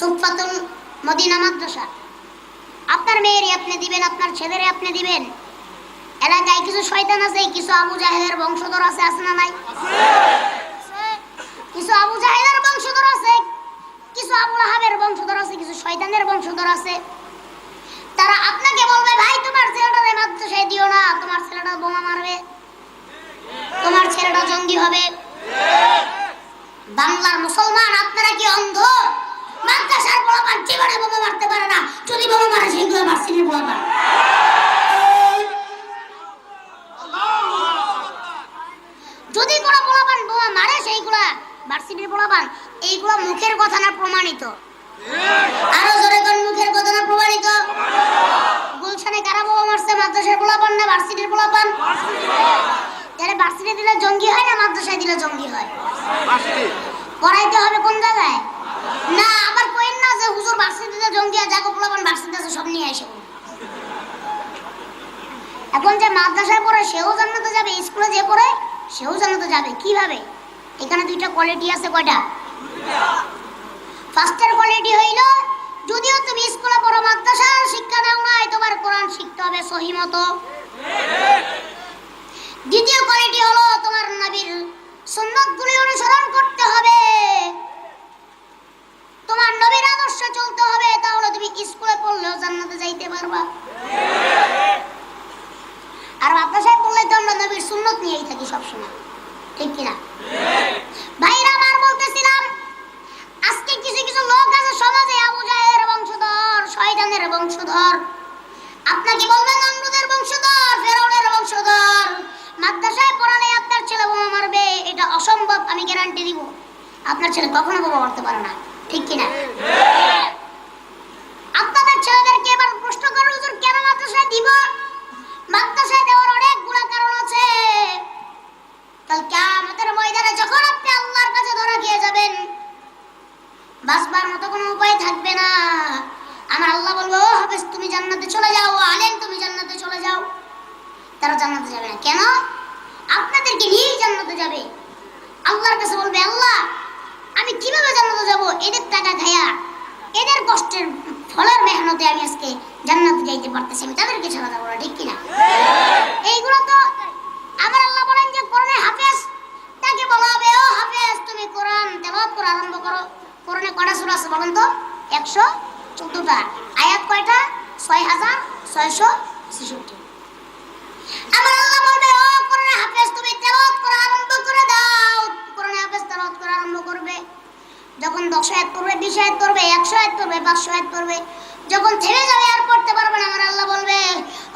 সুফাতুল Medina মাদ্রাসা। আপনার মেয়েরই আপনি দিবেন, আপনার ছেলেরে আপনি দিবেন। এলাকায় কিছু শয়তান আছে, কিছু আবু জাহেদের বংশধর আছে আছে না নাই? কিছু আবু জাহেদের বংশধর আছে, কিছু আবু লাহাবের বংশধর আছে, কিছু শয়তানের বংশধর আছে। তারা আপনাকে বলবে, ভাই, তোমার ছেলেটারে মাদ্রাসায় দিও না, তোমার ছেলেটা বোমা মারবে, তোমার ছেলেটা জঙ্গি হবে বাংলার মুসলমান আপনারা কি অন্ধ মাদ্রাসার পোলাপান জীবনে বোমা মারতে পারে না যদি বোমা মারে সেগুলো মারছিলেন যদি কোনো পোলাপান বোমা মারে সেইগুলা ভার্সিটির পোলাপান এইগুলো মুখের কথা না প্রমাণিত। আরও জোরে কোন মুখের কথা না প্রমাণিত। গুলশানে কারা বোমা মারছে? মাদ্রাসার পোলাপান না ভার্সিটির পোলাপান? তাহলে ভার্সিটি দিলে জঙ্গি হয় না মাদ্রাসায় দিলে জঙ্গি হয়? পড়াইতে হবে কোন জায়গায়? না হুজুর ভার্সিটিতে জঙ্গি আর জাগো পোলাপান ভার্সিটিতে সব নিয়ে আসে এখন যে মাদ্রাসায় পড়ে, সেও জান্নাতে যাবে, স্কুলে যে পড়ে, সেও জান্নাতে যাবে। কীভাবে? এখানে দুইটা কোয়ালিটি আছে, কয়টা? ফার্স্টের কোয়ালিটি হইল, যদিও তুমি স্কুলে পড়ো মাদ্রাসার শিক্ষা দাও নাই, তোমার কোরআন শিখতে হবে, সহি মতো। দ্বিতীয় কোয়ালিটি হলো তোমার নবীর সুন্নতগুলি অনুসরণ করতে হবে তোমার নবীর আদর্শ চলতে হবে তাহলে তুমি স্কুলে পড়লেও জান্নাতে যাইতে পারবা আর মাদ্রাসায় পড়লে তো আমরা নবীর সুন্নত নিয়েই থাকি সবসময় ঠিক কিনা ভাইরা আমার বলতেছিলাম আজকে কিছু কিছু লোক আছে সমাজে আবু জাহের বংশধর শয়তানের বংশধর আপনাকে বলবেন নমরুদের বংশধর ফেরাউনের বংশধর মাদ্রাসায় পড়ালে আপনার ছেলে বোমা মারবে এটা অসম্ভব আমি গ্যারান্টি দিব আপনার ছেলে কখনো বোমা মারতে পারে না, ঠিক কিনা? আপনাদের ছেলেদেরকে এবার প্রশ্ন করে, হুজুর, কেন মাদ্রাসায় দিব? মাদ্রাসায় দেওয়ার অনেকগুলো কারণ আছে। কাল কিয়ামতের ময়দানে যখন আপনি আল্লাহর কাছে ধরা খেয়ে যাবেন, বাঁচবার মতো কোনো উপায় থাকবে না। আমার আল্লাহ বলব, ও হাফেজ, তুমি জান্নাতে চলে যাও আলেন তুমি জান্নাতে চলে যাও। তারা জান্নাতে যাবে না। কেন? আপনাদেরকে নিয়েই জান্নাতে যাবে। আল্লাহর কাছে বলবে, আল্লাহ আমি কীভাবে জান্নাতে যাব এদের টাকা খায়া এদের কষ্টের ফলের মেহনতে আমি আজকে জান্নাতে যাইতে পারতেছি আমি, তাদেরকে ছাড়া যাব ঠিক কিনা? এইগুলো তো আমার আল্লাহ বলেন যে কোরআনে হাফেজ, তাকে বলা হবে, ও হাফেজ, তুমি কোরআন তেলাওয়াত করা আরম্ভ করো। কোরআনে কয়টা সূরা আছে বলেন তো? একশো চোদ্দটা। আয়াত কয়টা? ছয় হাজার ছয়শো ছেষট্টি। আমার আল্লাহ বলবে, ও কোরআনে হাফেজ, তুমি তেলাওয়াত করা আরম্ভ করে দাও। কোরআনে হাফেজ তেলাওয়াত করা আরম্ভ করবে। যখন দশ আয়াত পড়বে, বিশ আয়াত পড়বে, একশো আয়াত পড়বে, পাঁচশো আয়াত পড়বে যখন থেমে যাবে আর পড়তে পারবে না, আমার আল্লাহ বলবে,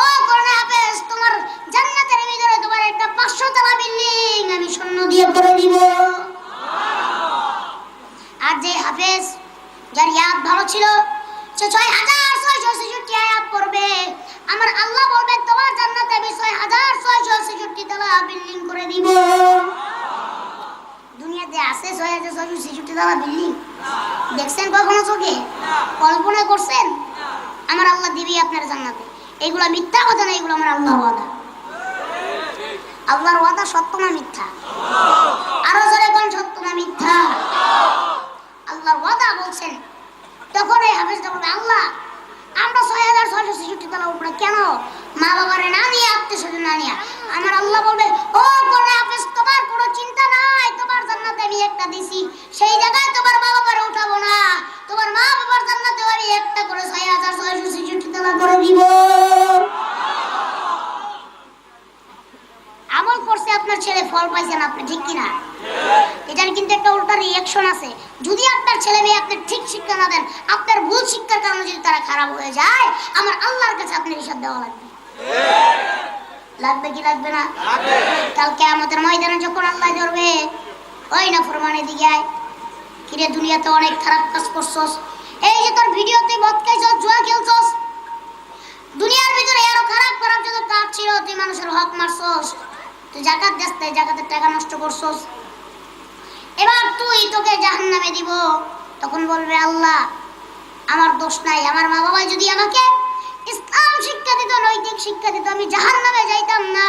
ও কোরআনে হাফেজ, তোমার জান্নাতের ভিতরে তোমার একটা পাঁচশো তলা বিল্ডিং আমি শূন্য দিয়ে করে দিব। আর যে হাফেজ, যার ইয়াদ ভালো ছিল, সে ছয় হাজার ছয়শো ছেষট্টি আয়াত পড়বে। আমার আল্লাহ বলবে, তোমার জান্নাতে আমি ছয় হাজার ছয়শো ছেষট্টি তলা বিল্ডিং করে দিব। দুনিয়াতে আছে ছয় হাজার ছয়শো ছেষট্টি তলা বিল্ডিং দেখছেন কখনো চোখে? কল্পনা করছেন? আমার আল্লাহ দিবি আপনার জান্নাতে। এগুলা মিথ্যা কথা না এগুলো আমার আল্লাহ ওয়াদা। আল্লাহর ওয়াদা সত্য না মিথ্যা? আরও জোরে কোন সত্য না মিথ্যা? আল্লাহর ওয়াদা বলছেন, তখন এই হাফেজটা বলবে, আল্লাহ, আমরা ছয় হাজার ছয়শো ছেষট্টি তলা উপরে কেন? মা বাবারে না নিয়ে আত্মীয় স্বজন আমার আল্লাহ বলবে, ও করে হাফেজ তোমার কোনো চিন্তা নাই, তোমার জান্নাতে আমি একটা দিছি। সেই জায়গায় তোমার মা বাবারে উঠাবো না। তোমার মা বাবার জান্নাতে আমি একটা করে ছয় হাজার ছয়শো ছেষট্টি তলা করে দিব। আমল করছে আপনার ছেলে, ফল পাইছেন আপনি, ঠিক কিনা? এটার কিন্তু একটা উল্টা রিয়াকশন আছে। যদি আপনার ছেলে মেয়ে আপনার ঠিক শিক্ষা না দেন, আপনার ভুল শিক্ষার কারণে যদি তারা খারাপ হয়ে যায়, আমার আল্লাহর কাছে আপনার হিসাব দেওয়া লাগবে। লাগবে কি লাগবে না? কালকে আমাদের ময়দানে যখন আল্লাহ ধরবে, ওই না ফরমানের দিকে আয়। কিরে, দুনিয়াতে অনেক খারাপ কাজ করছস। এই যে তোর ভিডিও তুই মদ খাইছস, জুয়া খেলছস। দুনিয়ার ভিতরে আরও খারাপ খারাপ যত কাজ ছিল, তুই মানুষের হক মারছস। তুই জাকাত দেস তাই জাকাতের টাকা নষ্ট করছস। এবার তুই তোকে জাহান্নামে দিব। তখন বলবে, আল্লাহ, আমার দোষ নাই। আমার মা বাবা যদি আমাকে ইসলাম শিক্ষা দিত, নৈতিক শিক্ষা দিত, আমি জাহান নামে যাইতাম না।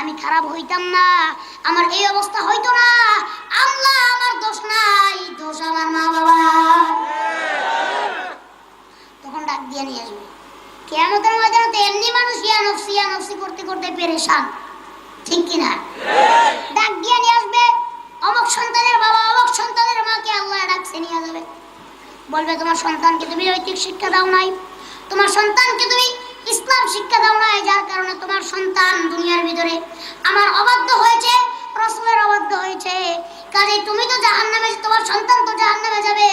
আমি খারাপ হইতাম না, আমার এই অবস্থা হইতো না। আল্লাহ আমার দোষ নাই, দোষ আমার মা বাবা তখন ডাক দিয়ে নিয়ে আসবে। কেয়ামতের ময়দানে তো এমনি মানুষ ইয়ানফসি ইয়ানফসি করতে করতে পেরেশান। ঠিক কিনা? ডাক দিয়ে নিয়ে আসবে, অমক সন্তানের বাবা, অমক সন্তানের মাকে আল্লাহ ডাকছে, নিয়ে যাবে। বলবে, তোমার সন্তানকে তুমি নৈতিক শিক্ষা দাও নাই। তোমার সন্তানকে তুমি ইসলাম শিক্ষা দাও নাই, যার কারণে তোমার সন্তান দুনিয়ার ভিতরে আমার অবাধ্য হয়েছে, রসুলের অবাধ্য হয়েছে। কাজে তুমি তো জাহান্নামে, তোমার সন্তান তো জাহান্নামে যাবে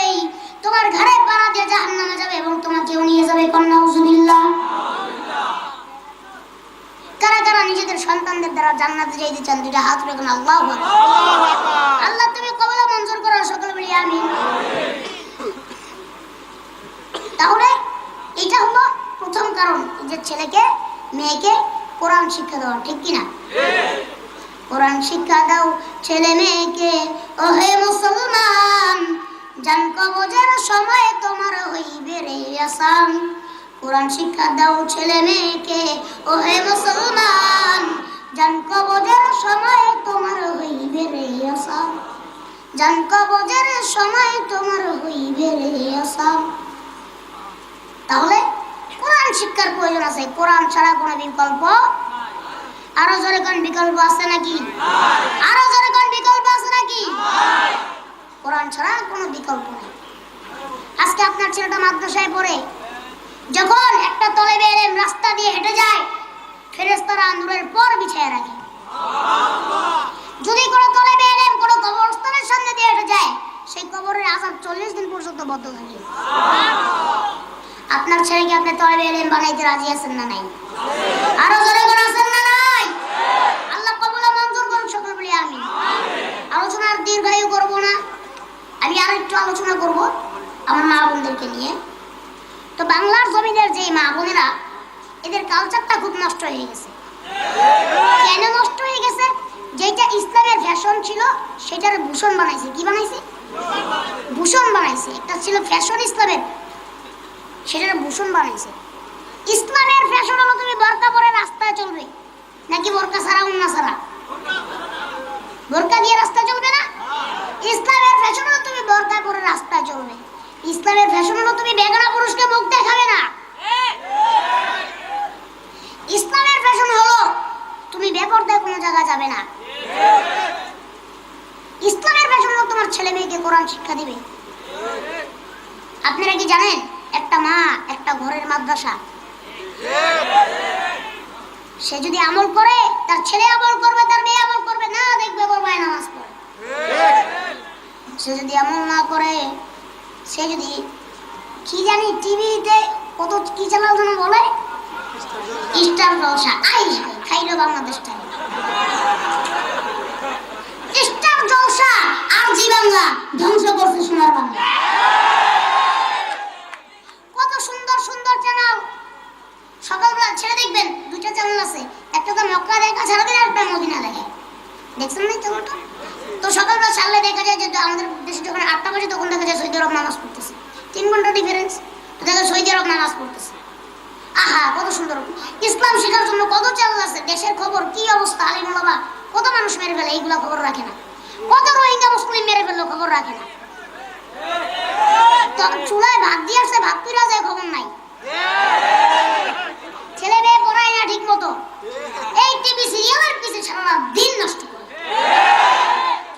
তোমার ঘরে পাড়া দিয়ে জাহান্নামে যাবে এবং তোমাকেও নিয়ে যাবে কন্যা উজুবিল্লাহ কারা কারা নিজেদের সন্তানদের দ্বারা জান্নাতে যাইতে চান দুইটা হাত রেখে আল্লাহ আল্লাহ, তুমি কবলা মঞ্জুর করো, সকল বলি, আমিন। তাহলে কারণ যে ছেলেকে, মেয়েকে কোরআন শিক্ষা দেওয়া, ঠিক কিনা? কোরআন শিক্ষা দাও ছেলে মেয়েকে। ও হে মুসলমান, জান কবজের সময় তোমার হইবে রে আসাম কোরআন শিক্ষা দাও ছেলে মেয়েকে ও হে মুসলমান সময় তোমার হইবে রে আসাম সময় তোমার হইবে রে আসাম তাহলে কোরআন শিক্ষার প্রয়োজন আছে। কোরআন ছাড়া কোনো বিকল্প আরও জোরে কোন বিকল্প আছে নাকি? আরও জোরে কোন বিকল্প আছে নাকি? কোরআন ছাড়া কোনো বিকল্প নেই। আজকে আপনার ছেলেটা মাদ্রাসায় পড়ে। যখন একটা তলে বেরেম রাস্তা দিয়ে হেঁটে যায় ফেরেস্তারা নূরের পর বিছায় রাখে। যদি কোনো তলে বেরেম কোনো কবরস্থানের সামনে দিয়ে হেঁটে যায় সেই কবরের আসার চল্লিশ দিন পর্যন্ত বদ্ধ থাকে। আপনার ছেলেকে আপনি তলে বেরেম বানাইতে রাজি আছেন না নাই? আরও জোরে করে আছেন না নাই? আল্লাহ কবুল মঞ্জুর করুন সকল বলি আমি আলোচনার দীর্ঘায়ু করব না। আমি আর একটু আলোচনা করব আমার মা বোনদেরকে নিয়ে। তো বাংলার জমিনের যে মা বোনেরা, এদের কালচারটা খুব নষ্ট হয়ে গেছে। কেন নষ্ট হয়ে গেছে? যেটা ইসলামের ফ্যাশন ছিল, সেটার ভূষণ বানাইছে। কি বানাইছে? ভূষণ বানাইছে। একটা ছিল ফ্যাশন ইসলামের। সেটার ভূষণ বানাইছে ইসলামের ফ্যাশন হলো তুমি বোরকা পরে রাস্তায় চলবে। নাকি বোরকা সারা উন্না ছাড়া? বোরকা দিয়ে রাস্তায় চলবে না? ইসলামের ফ্যাশন হলো তুমি বোরকা পরে রাস্তায় চলবে। ইসলামের ফ্যাশন হলো তুমি বেগনা পুরুষকে মুখ দেখাবে না। ইসলামের ফ্যাশন হলো তুমি বেপরদায় কোনো জায়গায় যাবে না। ইসলামের ফ্যাশন হলো তোমার ছেলে মেয়েকে কোরআন শিক্ষা দিবে। আপনারা কি জানেন? একটা মা, একটা ঘরের মাদ্রাসা। সে যদি আমল করে, তার ছেলে আমল করবে, তার মেয়ে আমল করবে, না দেখবে বাবাই নামাজ পড়ে। সে যদি আমল না করে, সে যদি কি জানি টিভিতে কত কি চ্যানেল যেন বলে? স্টার জলসা আই খাইলো বাংলাদেশটা স্টার জলসা আর জি বাংলা, ধ্বংস করছে সোনার বাংলা কত সুন্দর সুন্দর চ্যানেল সকালবেলা ছেড়ে দেখবেন দুইটা চ্যানেল আছে। একটা তো মক্কা দেখা সারাদিন আর একটা মদিনা দেখে। দেখছেন না চ্যানেলটা তো? সকালবেলা ছাড়লে দেখা যায় যে আমাদের দেশে যখন আটটা বাজে তখন দেখা যায় সৌদি আরব নামাজ পড়তেছে। তিন ঘণ্টা ডিফারেন্স তো দেখা সৌদি আরব নামাজ পড়তেছে। আহা, কত সুন্দর। ইসলাম শেখার জন্য কত চ্যানেল আছে। দেশের খবর, কি অবস্থা? আলিম বাবা, কত মানুষ মেরে ফেলে, এইগুলা খবর রাখে না। কত রোহিঙ্গা, মুসলিম মেরে ফেলল, খবর রাখে না। চুলায় ভাত দিয়ে আসছে ভাত পিরা যায়, খবর নাই। ছেলে মেয়ে পড়ায় না ঠিক মতো এই টিভি সিরিয়ালের পিছে সারা দিন নষ্ট করে।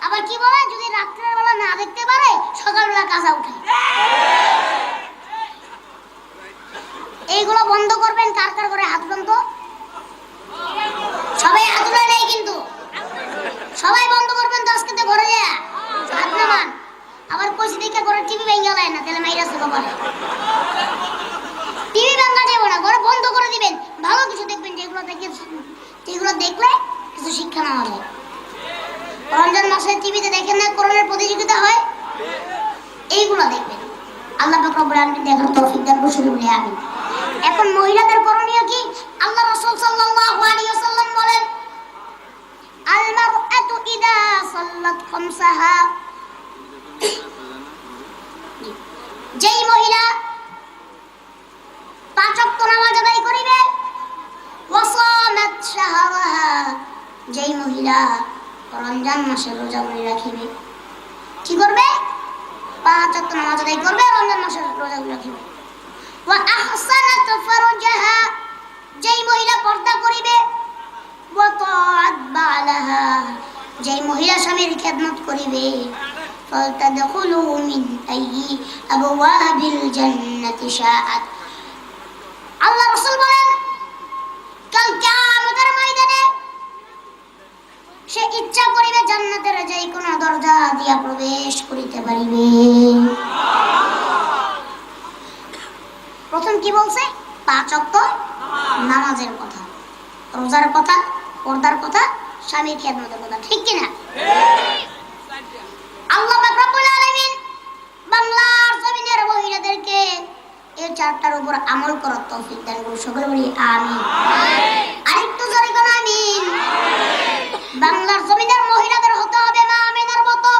আবার কি বলে, যদি রাত্রের বেলা না দেখতে পারে, সকালবেলা কাজা উঠে এইগুলো বন্ধ করবেন কার কার করে হাত বন্ধ সবাই হাত উঠে নেই কিন্তু সবাই বন্ধ করবেন তো আজকে তো ঘরে যা হাত নামান আবার কইছি দেখে করে টিভি ভেঙে গেল না তাহলে মাইরা সুখা পড়ে টিভি ভাঙা যাবে না ঘরে বন্ধ করে দিবেন ভালো কিছু দেখবেন যেগুলো দেখে যেগুলো দেখলে কিছু শিক্ষা নেওয়া যায় রমজান মাসে টিভিতে দেখেন না করোনার প্রতিযোগিতা হয় এইগুলো দেখবেন এখন মহিলাদের করণীয় কি? আল্লাহ রাসূল সাল্লাল্লাহু বলেন যেই মহিলা পাঁচ ওয়াক্ত নামাজ যেই মহিলা রমজান মাসে রোজা রাখিবে, কি করবে? পাঁচ ওয়াক্ত নামাজ আদায় করবে রমজান মাসে রোজা করে রাখিবে ওয়া আহসানাত ফারজাহা যেই মহিলা পর্দা করিবে وطاعت بعلها যেই মহিলা স্বামীর খেদমত করিবে فلتدخلوا من أي أبواب الجنة شاءت আল্লাহ রাসূল বলেন কাল কিয়ামতের ময়দানে সে ইচ্ছা করিবে জান্নাতের যে কোনো দরজা দিয়া প্রবেশ করিতে পারিবে কি বলছে? পাঁচ অক্ত নামাজের কথা। রোজার কথা পর্দার কথা স্বামীর খেদমতের কথা ঠিক কিনা? আল্লাহ রব্বুল আলামিন বাংলার জমিনের মহিলাদেরকে এই চারটার উপর আমল করার তৌফিক দান করুন। সকলে বলি আমিন। আরেকটু জোরে কোন আমিন। বাংলার জমিনের মহিলাদের হতে হবে মা আমিনার মতো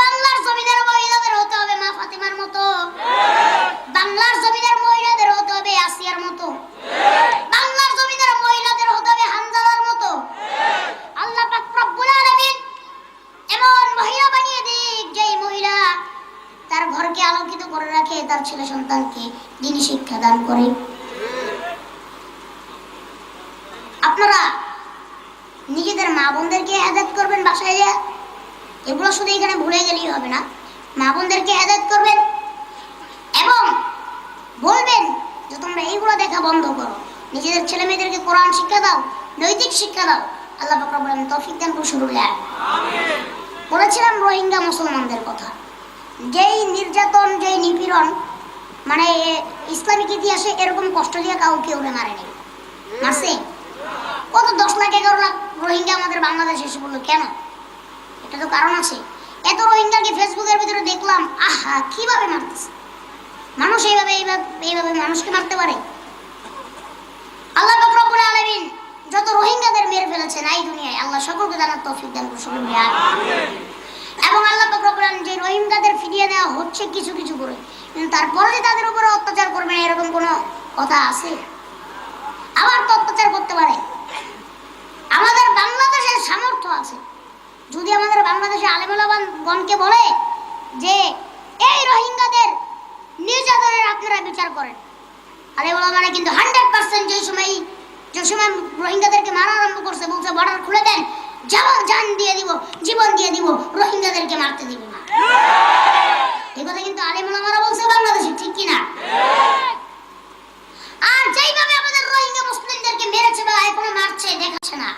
বাংলার জমিনের মহিলাদের হতে হবে মা ফাতিমার মতো বাংলার জমিনের মহিলাদের হতে হবে আসিয়ার মতো বাংলার জমিনের মহিলাদের হতে হবে হানজালার মতো আল্লাহ পাক রব্বুল আলামিন এমন মহিলা বানিয়ে দিক যেই মহিলা তার ঘরকে আলোকিত করে রাখে তার ছেলে সন্তানকে দিনী শিক্ষা দান করে আপনারা নিজেদের মা বোনদেরকে হেদায়ত করবেন বাসায় যা এগুলো শুধু এখানে ভুলে গেলেই হবে না? মা বোনদেরকে হেদায়ত করবেন। এবং বলবেন যে তোমরা এইগুলো দেখা বন্ধ করো। নিজেদের ছেলে মেয়েদেরকে কোরআন শিক্ষা দাও নৈতিক শিক্ষা দাও। আল্লাহ আলামিন তৌফিক দান করুন বলেছিলাম রোহিঙ্গা মুসলমানদের কথা। যেই নির্যাতন যেই নিপীড়ন মানে ইসলামিক ইতিহাসে এরকম কষ্ট দিয়ে কাউকে ওরে মারেনি। মারছে? কত দশ লাখ এগারো লাখ রোহিঙ্গা আমাদের বাংলাদেশে এসে বলল কেন? এটা তো কারণ আছে। এত রোহিঙ্গাকে ফেসবুকের ভিতরে দেখলাম, আহা, কীভাবে মারতেছে? মানুষ এইভাবে এইভাবে এইভাবে মানুষকে মারতে পারে? আল্লাহ রব্বুল আলামিন যত রোহিঙ্গাদের মেরে ফেলেছেন এই দুনিয়ায়, আল্লাহ সকলকে জানার তৌফিক দান। এবং আল্লাহ রব্বুল আলামিন যে রোহিঙ্গাদের ফিরিয়ে দেওয়া হচ্ছে কিছু কিছু করে, কিন্তু তারপরে যে তাদের উপরে অত্যাচার করবে না এরকম কোনো কথা আছে? আবার তো অত্যাচার করতে পারে। আমাদের বাংলাদেশের সামর্থ্য আছে। যদি আমাদের বাংলাদেশে আলেমুলাবান গণকে বলে যে, এই রোহিঙ্গাদের নির্যাতনের আপনারা বিচার করেন। আলেমুলামারা কিন্তু হান্ড্রেড পার্সেন্ট যে সময় যে সময় রোহিঙ্গাদেরকে মারা আরম্ভ করছে, বলছে, বর্ডার খুলে দেন, যাওয়া জান দিয়ে দিব, জীবন দিয়ে দিব, রোহিঙ্গাদেরকে মারতে দিব না। এই কথা কিন্তু আলেমুলামারা বলছে বাংলাদেশে, ঠিক কিনা? আর যেইভাবে আমাদের রোহিঙ্গা মুসলিমদেরকে মেরেছে বা এখনও মারছে দেখাচ্ছে না।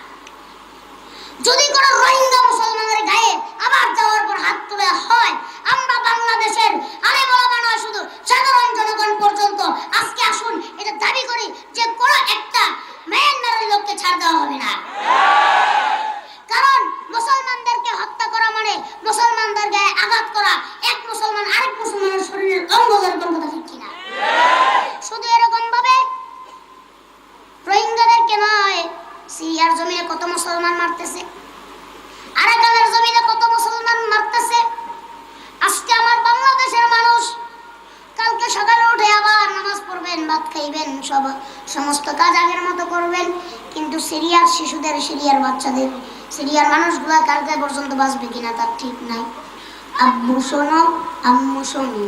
যদি কোনো রোহিঙ্গা মুসলমানের গায়ে আবার যাওয়ার পর হাত তুলে হয় আমরা বাংলাদেশের আলে বলা নয় শুধু সাধারণ জনগণ পর্যন্ত আজকে আসুন এটা দাবি করি যে কোনো একটা মায়ানমারের লোককে ছাড় দেওয়া হবে না কারণ মুসলমানদেরকে হত্যা করা মানে মুসলমানদের গায়ে আঘাত করা এক মুসলমান আরেক মুসলমানের শরীরের অঙ্গ দর্পণ কথা ঠিক কিনা শুধু এরকম ভাবে রোহিঙ্গাদেরকে নয় সিরিয়ার জমিনে কত মুসলমান মারতেছে আরাকানের জমিনে কত মুসলমান মারতেছে আজকে আমার বাংলাদেশের মানুষ কালকে সকালে উঠে আবার নামাজ পড়বেন ভাত খাইবেন সব সমস্ত কাজ আগের মতো করবেন, কিন্তু সিরিয়ার শিশুদের, সিরিয়ার বাচ্চাদের, সিরিয়ার মানুষগুলা কালকে পর্যন্ত বাঁচবে কিনা তার ঠিক নাই। আব্বু শোনো, আম্মু শোনো,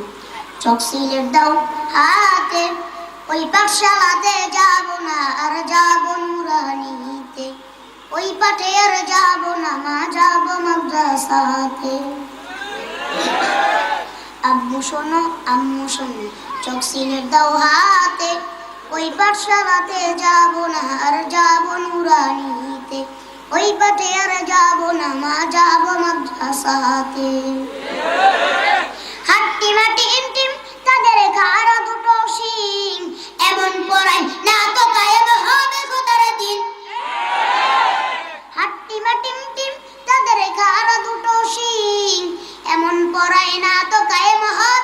চোখ সিলেট দাও, হাতে, ওই পাঠশালাতে যাব না, আর যাব নুরানিতে। ওই পাঠে আর যাব না, মা যাব মাদ্রাসাতে। আব্বু শোনো, আম্মু শোনো, চোখ সিলেট দাও, হাতে ওই পাঠশালাতে যাব না, আর যাব নুরানিতে। ওই পাঠে আর যাব না, মা যাব মাদ্রাসাতে। হাট্টি মাটি ইমটিম তাদের খারা দুটো সিং এমন পড়াই না তো কায়েম হবে খোদার দিন। হাট্টি মাটি ইমটিম তাদের খারা দুটো সিং এমন পড়াই না তো কায়েম হবে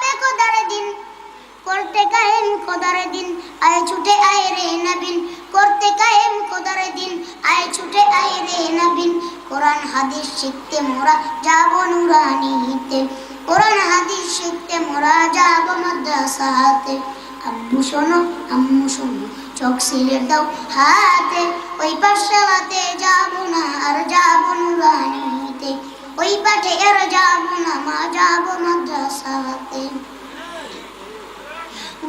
করতে কায়েম খোদার দিন, আয় ছুটে আয় রে নবীন। করতে কায়েম খোদার দিন, আয় ছুটে আয় রে নবীন। কোরআন, হাদিস শিখতে মোরা যাব নুরানিতে। কোরআন, হাদিস শিখতে মোরা যাব মাদ্রাসাতে। আব্বু শোনো, আম্মু শোনো, চোখ সিলেট দাও হাতে। ওই পাঠশালাতে যাব না, আর যাব নুরানিতে। ওই পাঠে আর যাব না, মা যাব মাদ্রাসাতে।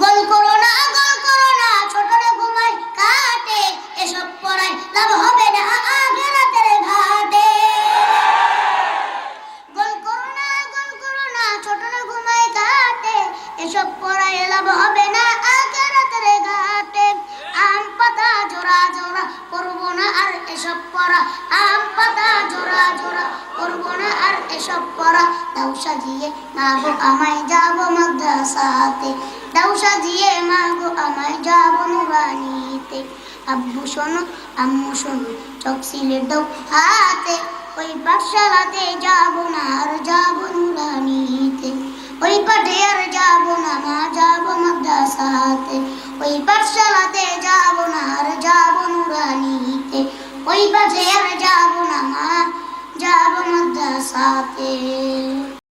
গোল করো না, গোল করো না। ছোটরা ঘুমায়, কাটে। এসব পড়ায় লাভ হবে না, আগে ঘাটে। গোল করো না, গোল করো না, ছোটরা ঘুমায়, কাটে। এসব পড়ায় লাভ হবে না, আগে ঘাটে। আম পাতা জোড়া জোড়া করব না, আর এসব পড়া। আম পাতা জোড়া জোড়া করব না, আর এসব পড়া। দাও সাজিয়ে না গো আমায় যাব মাদ্রাসাতে। দাও সাজিয়ে মা গো আমায় যাব নুরানিতে আব্বু শোনো, আম্মু শোনো, চোখ সিলের দাও হাতে। ওই পাঠশালাতে যাব না, আর যাব নুরানিতে। ওই পাঠে আর যাব না, মা যাব মাদ্রাসাতে। ওই পাঠশালাতে যাব না, আর যাব নুরানিতে। ওই পাঠে আর যাব না, মা যাব মাদ্রাসাতে।